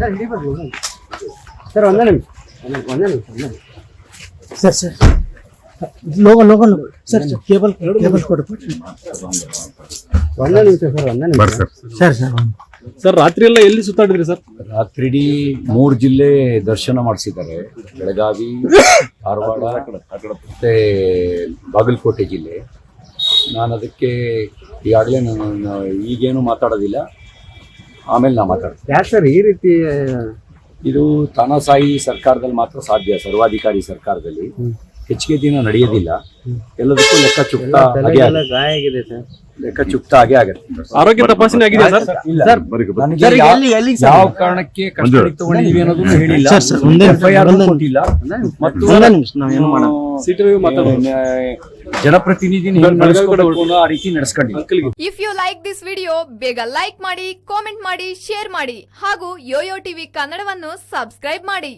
Sir ಇಲ್ಲಿ ಬರ್ಬೋದು sir ಒಂದೇ ನಿಮಿಷ ಒಂದೇ ಒಂದೇ ನಿಮಿಷ ಒಂದೇ ನಿಮಿಷ. Sir sir. Logo logo logo sir sir cable cable ಕೊಡು ಒಂದೇ ನಿಮಿಷ ಸರ್ ಒಂದೇ ನಿಮಿಷ. ಸರ್. ಸರ್ ಸರ್ ರಾತ್ರಿ ಎಲ್ಲ ಎಲ್ಲಿ ಸುತ್ತಾಡಿದ್ರಿ ಸರ್? ರಾತ್ರಿಡೀ ಮೂರು ಜಿಲ್ಲೆ ದರ್ಶನ ಮಾಡಿಸಿದ್ದಾರೆ. ಬೆಳಗಾವಿ ಧಾರವಾಡ ಮತ್ತೆ ಬಾಗಲಕೋಟೆ ಜಿಲ್ಲೆ. ನಾನು ಅದಕ್ಕೆ ಈಗಾಗಲೇ ನಾನು ಈಗೇನು ಮಾತಾಡೋದಿಲ್ಲ. ಆಮೇಲೆ ನಾ ಮಾತಾಡ್ತೀನಿ. ಯಾಕೆ ಸರ್ ಈ ರೀತಿ ಇದು ತಾನಸಾಯಿ ಸರ್ಕಾರದಲ್ಲಿ ಮಾತ್ರ ಸಾಧ್ಯ ಸರ್ವಾಧಿಕಾರಿ ಸರ್ಕಾರದಲ್ಲಿ. ಹೆಚ್ಚಿಗೆ ದಿನ ನಡೆಯೋದಿಲ್ಲ. ಎಲ್ಲದಕ್ಕೂ ಲೆಕ್ಕ ಚುಕ್ತ ಹಾಗೆ ಗಾಯ ಆಗಿದೆ ಸರ್. ಲೆಕ್ಕ ಚುಕ್ತಾಗೆ ಆಗುತ್ತೆ. ಆರೋಗ್ಯ ತಪಾಸಣೆ ಆಗಿದೆ ಸರ್. ನನಗೆ ಸರ್, ಯಾವ- ಕಾರಣಕ್ಕೆ ಅನ್ನೋದನ್ನು ಹೇಳಿಲ್ಲ. ಸರ್, ಸರ್, ಒಂದೇ ನಿಮಿಷ, FIR ಒಂದೇ ಕೊಟ್ಟಿಲ್ಲ. ಮತ್ತು ಒಂದೇ ನಿಮಿಷ ನಾವು ಏನು ಮಾಡೋಣ ಸಿಟಿ ರವಿ ಮಾತಾಡೋದು ಜನಪ್ರತಿನಿಧಿನ ಹೆಂಗ್ ನಡೆಸ್ಕೊಬೇಕು ಅನ್ನೋ ಆ ರೀತಿ ನಡೆಸ್ಕೊಂಡಿಲ್ಲ ಅಂಕಲ್ಗೆ. If you like this video ಬೇಗ ಲೈಕ್ ಮಾಡಿ ಕಾಮೆಂಟ್ ಮಾಡಿ ಶೇರ್ ಮಾಡಿ ಹಾಗೂ ಯೋಯೋ ಟಿವಿ ಕನ್ನಡವನ್ನು ಸಬ್ಸ್ಕ್ರೈಬ್ ಮಾಡಿ.